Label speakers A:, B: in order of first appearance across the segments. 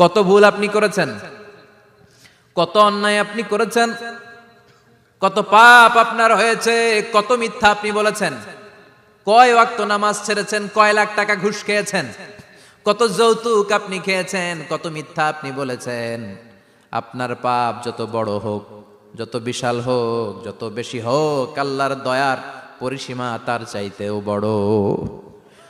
A: কত ভুল আপনি করেছেন? কত অন্যায় আপনি করেছেন? কত পাপ আপনার হয়েছে? কত মিথ্যা আপনি বলেছেন? কয় ওয়াক্ত নামাজ ছেড়েছেন? কয় লাখ টাকা ঘুষ খেয়েছেন? কত যৌতুক আপনি খেয়েছেন? কত মিথ্যা আপনি বলেছেন? আপনার পাপ যত বড় হোক, যত বিশাল হোক, যত বেশি হোক, আল্লাহর দয়ার পরিসীমা তার চাইতেও বড়।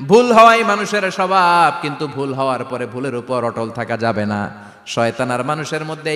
A: ভুল হওয়াই মানুষের স্বভাব, কিন্তু ভুল হওয়ার পরে ভুলের উপর অটল থাকা যাবে না। শয়তান আর মানুষের মধ্যে